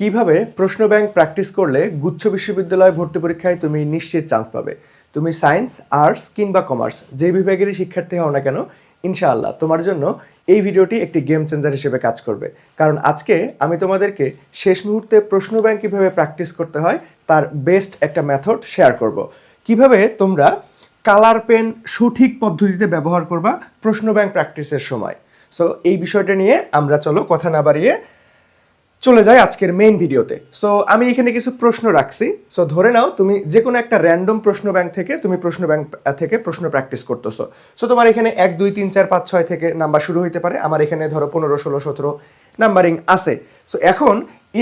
কীভাবে প্রশ্ন bank practice করলে গুচ্ছ বিশ্ববিদ্যালয় ভর্তি পরীক্ষায় তুমি নিশ্চিত চান্স পাবে? তুমি সায়েন্স, আর্টস কিংবা কমার্স, যে বিভাগেরই শিক্ষার্থী হও না কেন, ইনশাআল্লাহ তোমার জন্য এই ভিডিওটি একটি গেম চেঞ্জার হিসেবে কাজ করবে। কারণ আজকে আমি তোমাদেরকে শেষ মুহূর্তে প্রশ্ন ব্যাংক কীভাবে প্র্যাকটিস করতে হয়, তার বেস্ট একটা মেথড শেয়ার করব। কীভাবে তোমরা কালার পেন সঠিক পদ্ধতিতে ব্যবহার করবা প্রশ্ন ব্যাংক প্র্যাকটিসের সময়? সো এই বিষয়টা নিয়ে আমরা চলো কথা না বাড়িয়ে চলে যাই আজকের মেইন ভিডিওতে সো আমি এখানে কিছু প্রশ্ন রাখছি। সো ধরে নাও তুমি যে কোনো একটা র্যান্ডম প্রশ্ন ব্যাংক থেকে তুমি প্রশ্ন ব্যাংক থেকে প্রশ্ন প্র্যাকটিস করতেছো। সো তোমার এখানে এক, দুই, তিন, চার, পাঁচ, ছয় থেকে নাম্বার শুরু হইতে পারে। আমার এখানে ধরো পনেরো, ষোলো, সতেরো নাম্বারিং আছে। সো এখন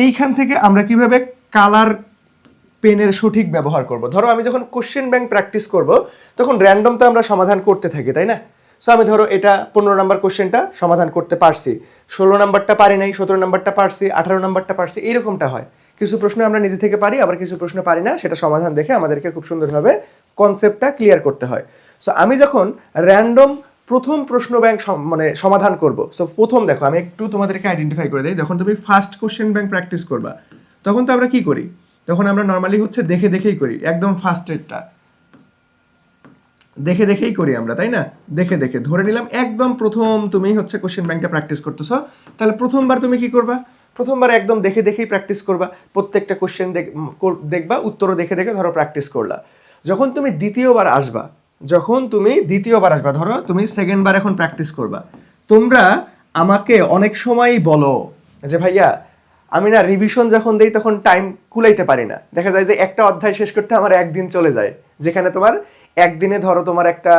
এইখান থেকে আমরা কীভাবে কালার পেনের সঠিক ব্যবহার করব? ধরো আমি যখন কোশ্চেন ব্যাংক প্র্যাকটিস করব, তখন র্যান্ডম তো আমরা সমাধান করতে থাকি, তাই না? সো আমি ধরো এটা পনেরো নাম্বার কোশ্চেনটা সমাধান করতে পারছি। ষোলো নাম্বারটা পারি নাই, সতেরো নাম্বারটা পারছি, আঠারো নাম্বারটা পারছি, এইরকমটা হয়। কিছু প্রশ্ন আমরা নিজে থেকে পারি, আবার কিছু প্রশ্ন পারি না, সেটা সমাধান দেখে আমাদেরকে খুব সুন্দরভাবে কনসেপ্টটা ক্লিয়ার করতে হয়। সো আমি যখন র্যান্ডম প্রথম প্রশ্ন ব্যাংক মানে সমাধান করব সো প্রথম দেখো, আমি একটু তোমাদেরকে আইডেন্টিফাই করে দিই, যখন তুমি ফার্স্ট কোশ্চেন ব্যাংক প্র্যাকটিস করবা, তখন তো আমরা কি করি? তখন আমরা নর্মালি হচ্ছে দেখে দেখেই করি, একদম ফার্স্টেরটা দেখে দেখেই করি আমরা, তাই না? দেখে দেখে, ধরে নিলাম একদম প্রথম তুমি হচ্ছে কোশ্চেন ব্যাংকটা প্র্যাকটিস করতেছো। তাহলে প্রথমবার তুমি কি করবা? প্রথমবার একদম দেখে দেখেই প্র্যাকটিস করবা, প্রত্যেকটা কোশ্চেন দেখবা, উত্তরও দেখে দেখে ধরো প্র্যাকটিস করলা। যখন তুমি দ্বিতীয়বার আসবা, যখন তুমি দ্বিতীয়বার আসবা, ধরো তুমি সেকেন্ডবার এখন প্র্যাকটিস করবা, তোমরা আমাকে অনেক সময়ই বলো যে, ভাইয়া, আমি না রিভিশন যখন দেই তখন টাইম কুলাইতে পারি না। দেখা যায় যে একটা অধ্যায় শেষ করতে আমার একদিন চলে যায়, যেখানে তোমার একদিনে ধরো তোমার একটা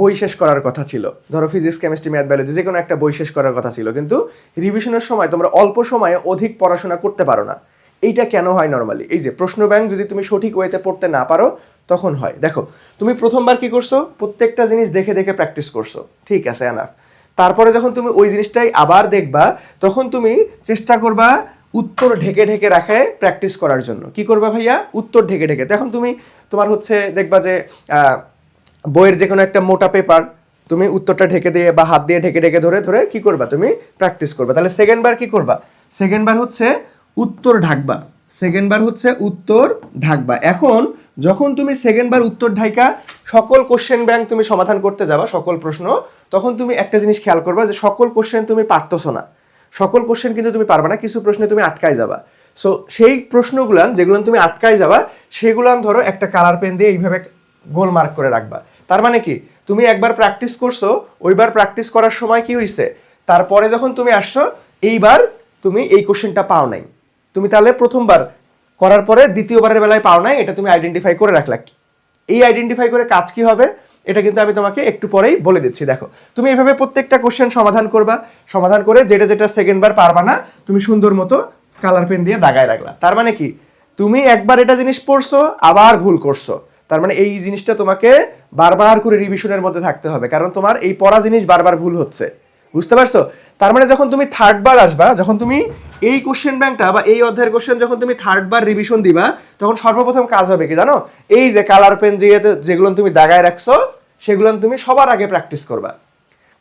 বই শেষ করার কথা ছিল। ধরো ফিজিক্স কেমিস্ট্রি ম্যাথ বায়োলজি যে কোনো একটা বই শেষ করার কথা ছিল। কিন্তু রিভিশনের সময় তোমরা অল্প সময়ে অধিক পড়াশোনা করতে পারো না। এইটা কেন হয় নর্মালি এই যে প্রশ্ন ব্যাংক যদি তুমি সঠিক ওয়েতে পড়তে না পারো, তখন হয়। দেখো, তুমি প্রথমবার কি করছ? প্রত্যেকটা জিনিস দেখে দেখে প্র্যাকটিস করছ। ঠিক আছে এনাফ তারপরে যখন তুমি ওই জিনিসটাই আবার দেখবা, তখন তুমি চেষ্টা করবা উত্তর ঢেকে ঢেকে রাখে প্র্যাকটিস করার জন্য। কি করবা ভাইয়া? উত্তর ঢেকে ঢেকে। এখন তুমি তোমার হচ্ছে দেখবা যে বইয়ের যে কোনো একটা মোটা পেপার তুমি উত্তরটা ঢেকে দিয়ে বা হাত দিয়ে ঢেকে ঢেকে ধরে ধরে কি করবা তুমি? প্র্যাকটিস করবা। তাহলে সেকেন্ড বার কি করবা? সেকেন্ড বার হচ্ছে উত্তর ঢাকবা। সেকেন্ড বার হচ্ছে উত্তর ঢাকবা। এখন যখন তুমি সেকেন্ড বার উত্তর ঢাইকা, সকল কোশ্চেন ব্যাংক তুমি সমাধান করতে যাবা, সকল প্রশ্ন, তখন তুমি একটা জিনিস খেয়াল করবা যে সকল কোশ্চেন তুমি পারতেছো না। সকল কোশ্চেন কিন্তু তুমি পারবা না, কিছু প্রশ্নে তুমি আটকায় যাবা। সো সেই প্রশ্নগুলান যেগুলো তুমি আটকায় যাবা, সেগুলান ধরো একটা কালার পেন দিয়ে এইভাবে গোল মার্ক করে রাখবা। তার মানে কি? তুমি একবার প্র্যাকটিস করছ, ওইবার প্র্যাকটিস করার সময় কি হয়েছে তারপরে যখন তুমি আসছো, এইবার তুমি এই কোশ্চেনটা পাও নাই। তুমি তাহলে প্রথমবার করার পরে দ্বিতীয়বারের বেলায় পাও নাই, এটা তুমি আইডেন্টিফাই করে রাখলা এই আইডেন্টিফাই করে কাজ কি হবে? এটা কিন্তু আমি তোমাকে একটু পরেই বলে দিচ্ছি, দেখো। তুমি এইভাবে প্রত্যেকটা কোশ্চেন সমাধান করবা। সমাধান করে যেটা যেটা সেকেন্ড বার পারবা না, তুমি সুন্দর মতো কালার পেন দিয়ে দাগায় রাখলা। তার মানে কি? তুমি একবার এটা জিনিস পড়ছো, আবার ভুল করছ। তার মানে এই জিনিসটা তোমাকে বারবার করে রিভিশনের মধ্যে থাকতে হবে, কারণ তোমার এই পড়া জিনিস বারবার ভুল হচ্ছে। বুঝতে পারছ? তার মানে যখন তুমি থার্ড বার আসবা, যখন তুমি এই কোশ্চেন ব্যাংকটা বা এই অধ্যায়ের কোশ্চেন যখন তুমি থার্ড বার রিভিশন দিবা, তখন সর্বপ্রথম কাজ হবে কি জানো? এই যে কালার পেন যে যেগুলো তুমি দাগায় রাখছো, সেগুলো তুমি সবার আগে প্র্যাকটিস করবা।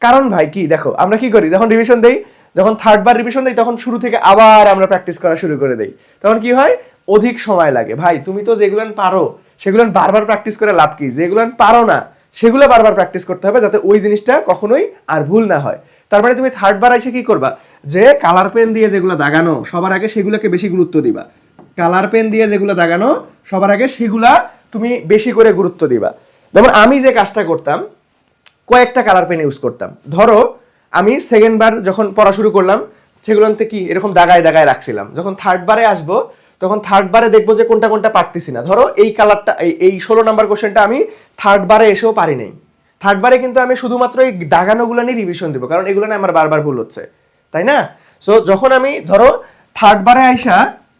কারণ ভাই কি, দেখো, আমরা কি করি? যখন রিভিশন দেই, যখন থার্ড বার রিভিশন দেই, তখন শুরু থেকে আবার আমরা প্র্যাকটিস করা শুরু করে দেই। তখন কি হয়? অধিক সময় লাগে। ভাই, তুমি তো যেগুলো পারো, সেগুলো বারবার প্র্যাকটিস করে লাভ কি? যেগুলো পারো না, সেগুলো বারবার প্র্যাকটিস করতে হবে যাতে ওই জিনিসটা কখনোই আর ভুল না হয়। তার মানে তুমি থার্ড বার এসে কি করবা? যে কালার পেন দিয়ে যেগুলো দাগানো, সবার আগে সেগুলোকে বেশি গুরুত্ব দিবা। কালার পেন দিয়ে যেগুলো দাগানো, সবার আগে সেগুলা তুমি বেশি করে গুরুত্ব দিবা। যেমন আমি যে কাজটা করতাম, কয়েকটা কালার পেন ইউজ করতাম। ধরো, আমি সেকেন্ড বার যখন পড়া শুরু করলাম, সেগুলোতে কি এরকম দাগায় দাগায় রাখছিলাম। যখন থার্ড বারে আসব, তখন থার্ড বারে দেখব যে কোনটা কোনটা পারতেছি না। ধরো এই কালারটা এই ষোলো নাম্বার কোশ্চেনটা আমি থার্ড বারে এসেও পারি নাই। থার্ড বারে কিন্তু আমি শুধুমাত্র এই দাগানোগুলো নিয়ে রিভিশন দিব, কারণ এগুলো না আমার বারবার ভুল হচ্ছে, তাই না? সো যখন আমি ধরো থার্ড বারে আইসা,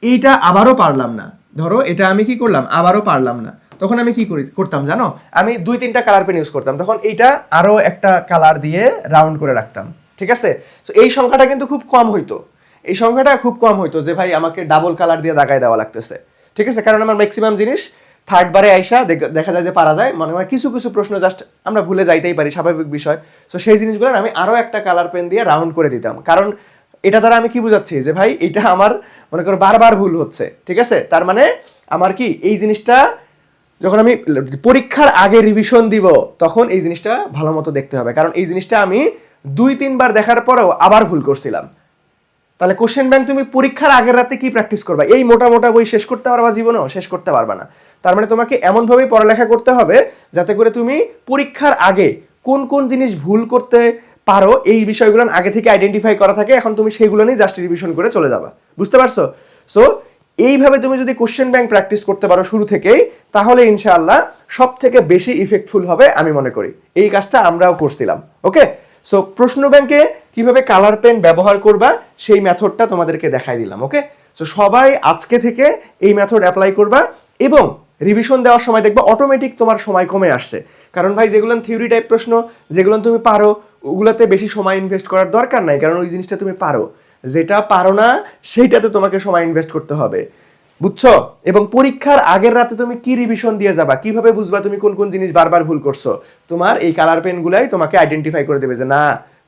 এইটা আবারও পারলাম না। ধরো এটা আমি কি করলাম? আবারও পারলাম না। তখন আমি কি করি, করতাম জানো? আমি দুই তিনটা কালার পেন ইউজ করতাম। তখন এইটা আরও একটা কালার দিয়ে রাউন্ড করে রাখতাম, ঠিক আছে? তো এই সংখ্যাটা কিন্তু খুব কম হইতো। এই সংখ্যাটা খুব কম হইতো যে, ভাই, আমাকে ডাবল কালার দিয়ে দাগায় দেওয়া লাগতেছে, ঠিক আছে? কারণ আমার ম্যাক্সিমাম জিনিস থার্ড বারে আইসা দেখা যায় যে পারা যায়। মনে হয় কিছু কিছু প্রশ্ন জাস্ট আমরা ভুলে যাইতেই পারি, স্বাভাবিক বিষয়। তো সেই জিনিসগুলো আমি আরও একটা কালার পেন দিয়ে রাউন্ড করে দিতাম। কারণ এটা দ্বারা আমি কি বুঝাচ্ছি? যে ভাই, এটা আমার মনে করো বারবার ভুল হচ্ছে, ঠিক আছে? তার মানে আমার কি, এই জিনিসটা যখন আমি পরীক্ষার আগে রিভিশন দিব, তখন এই জিনিসটা ভালো মতো দেখতে হবে। কারণ এই জিনিসটা আমি দুই, তিনবার দেখার পরেও আবার ভুল করছিলাম। তাহলে কোশ্চেন ব্যাংক তুমি পরীক্ষার আগের রাতে কি প্র্যাকটিস করবা? এই মোটা মোটা বই শেষ করতে পারবা জীবনেও? শেষ করতে পারবা না। তার মানে তোমাকে এমনভাবেই পড়ালেখা করতে হবে যাতে করে তুমি পরীক্ষার আগে কোন কোন জিনিস ভুল করতে পারো, এই বিষয়গুলো আগে থেকে আইডেন্টিফাই করা থাকে। এখন তুমি সেইগুলো নিয়ে জাস্ট রিভিশন করে চলে যাবা। বুঝতে পারছ? সো এইভাবে তুমি যদি কোশ্চেন ব্যাংক প্র্যাকটিস করতে পারো শুরু থেকেই, তাহলে ইনশাআল্লাহ সব থেকে বেশি ইফেক্টফুল হবে আমি মনে করি। এই কাজটা আমরাও করছিলাম ওকে সো প্রশ্ন ব্যাংকে কীভাবে কালার পেন ব্যবহার করবা, সেই মেথডটা তোমাদেরকে দেখাই দিলাম ওকে সো সবাই আজকে থেকে এই মেথড অ্যাপ্লাই করবা এবং রিভিশন দেওয়ার সময় দেখবে অটোমেটিক তোমার সময় কমে আসছে। কারণ ভাই, যেগুলো থিওরি টাইপ প্রশ্ন, যেগুলো তুমি পারো, ওগুলোতে বেশি সময় ইনভেস্ট করার দরকার নাই, কারণ ওই জিনিসটা তুমি পারো। যেটা পারো না, সেইটাতে তোমাকে সময় ইনভেস্ট করতে হবে। বুঝছ? এবং পরীক্ষার আগের রাতে তুমি কি রিভিশন দিয়ে যাবা? কীভাবে বুঝবা তুমি কোন কোন জিনিস বারবার ভুল করছ? তোমার এই কালার পেন গুলাই তোমাকে আইডেন্টিফাই করে দেবে যে, না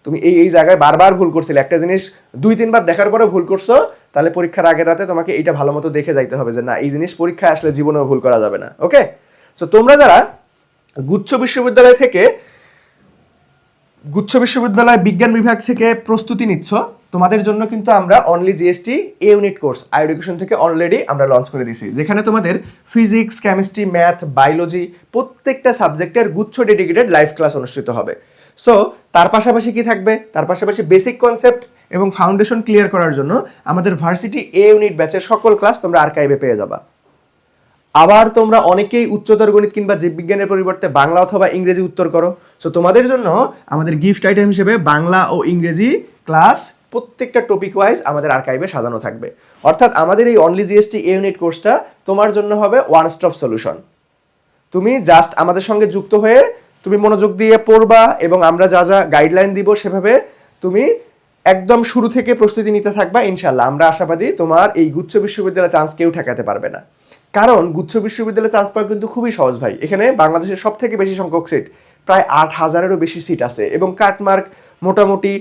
তুমি এই এই জায়গায় বারবার ভুল করছিলে। একটা জিনিস দুই, তিনবার দেখার পরে ভুল করছ, তাহলে পরীক্ষার আগের রাতে তোমাকে এইটা ভালো মতো দেখে যাইতে হবে যে না, এই জিনিস পরীক্ষায় আসলে জীবনেও ভুল করা যাবে না, ওকে? তো তোমরা যারা গুচ্ছ বিশ্ববিদ্যালয় থেকে, গুচ্ছ বিশ্ববিদ্যালয় বিজ্ঞান বিভাগ থেকে প্রস্তুতি নিচ্ছ, তোমাদের জন্য কিন্তু আমরা অনলি জিএসটি এ ইউনিট কোর্স এডুকেশন থেকে অলরেডি আমরা লঞ্চ করে দিয়েছি। যেখানে তোমাদের ফিজিক্স কেমিস্ট্রি ম্যাথ বায়োলজি প্রত্যেকটা সাবজেক্টের গুচ্ছ ডেডিকেটেড লাইভ ক্লাস অনুষ্ঠিত হবে। সো তার পাশাপাশি কি থাকবে? তার পাশাপাশি বেসিক কনসেপ্ট এবং ফাউন্ডেশন ক্লিয়ার করার জন্য আমাদের ভার্সিটি এ ইউনিট ব্যাচের সকল ক্লাস তোমরা আর্কাইভে পেয়ে যাবা। আবার তোমরা অনেকেই উচ্চতর গণিত কিংবা জীববিজ্ঞানের পরিবর্তে বাংলা অথবা ইংরেজি উত্তর করো। সো তোমাদের জন্য আমাদের গিফট আইটেম হিসেবে বাংলা ও ইংরেজি ক্লাস প্রত্যেকটা টপিক ওয়াইজ আমাদের আর্কাইভে সাজানো থাকবে। অর্থাৎ আমাদের এই অনলি জিএসটি এ ইউনিট কোর্সটা তোমার জন্য হবে ওয়ান স্টপ সলিউশন তুমি জাস্ট আমাদের সঙ্গে যুক্ত হয়ে তুমি মনোযোগ দিয়ে পড়বা এবং আমরা যা যা গাইডলাইন দিব সেভাবে তুমি একদম শুরু থেকে প্রস্তুতি নিতে থাকবা ইনশাল্লাহ আমরা আশাবাদী তোমার এই গুচ্ছ বিশ্ববিদ্যালয় চান্স কেউ ঠেকাতে পারবে না। কারণ গুচ্ছ বিশ্ববিদ্যালয়ে চান্স পাওয়া কিন্তু খুবই সহজ ভাই। এখানে বাংলাদেশের সব থেকে বেশি সংখ্যক সিট প্রায় আট হাজারেরও বেশি সিট আছে এবং কাটমার্ক মোটামুটি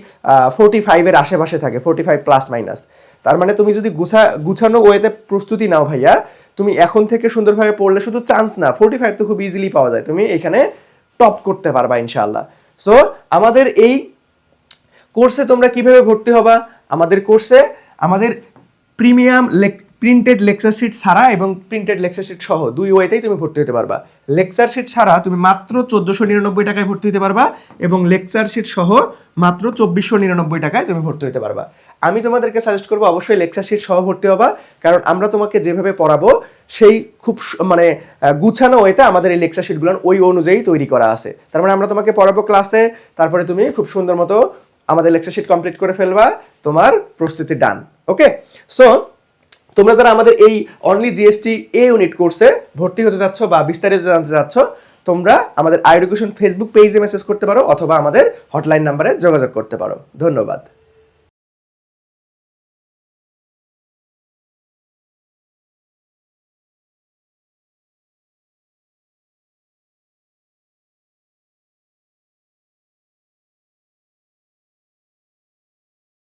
ফোর্টি ফাইভের আশেপাশে থাকে ফোর্টি ফাইভ প্লাস মাইনাস তার মানে তুমি যদি গুছা, গুছানো ওয়েতে প্রস্তুতি নাও ভাইয়া, তুমি এখন থেকে সুন্দরভাবে পড়লে শুধু চান্স না ফোর্টি ফাইভ তো খুব ইজিলি পাওয়া যায়। তুমি এখানে টপ করতে পারবা ইনশাল্লাহ সো আমাদের এই কোর্সে তোমরা কীভাবে ভর্তি হবা? আমাদের কোর্সে আমাদের প্রিমিয়াম প্রিন্টেড লেকচার শিট ছাড়া এবং প্রিন্টেড লেকচার শিট সহ দুই ওয়েতেই তুমি ভর্তি হতে পারবা। লেকচার শিট ছাড়া তুমি মাত্র চোদ্দোশো নিরানব্বই টাকায় ভর্তি হতে পারবা এবং লেকচার শিট সহ মাত্র চব্বিশশো নিরানব্বই টাকায় তুমি ভর্তি হতে পারবা। আমি তোমাদেরকে সাজেস্ট করব অবশ্যই লেকচার শিট সহ ভর্তি হবা, কারণ আমরা তোমাকে যেভাবে পড়াবো, সেই খুব মানে গুছানো ওয়েতে আমাদের এই লেকচার শিটগুলো ওই অনুযায়ী তৈরি করা আছে। তার মানে আমরা তোমাকে পড়াবো ক্লাসে তারপরে তুমি খুব সুন্দর মতো আমাদের লেকচার শিট কমপ্লিট করে ফেলবা, তোমার প্রস্তুতি ডান ওকে সো তোমরা যারা আমাদের এই অনলি জিএসটি এ ইউনিট কোর্সে ভর্তি হতে যাচ্ছ বা বিস্তারিত জানতে যাচ্ছ তোমরা আমাদের আই এডুকেশন ফেসবুক পেজে মেসেজ করতে পারো অথবা আমাদের হটলাইন নাম্বারে যোগাযোগ করতে পারো। ধন্যবাদ।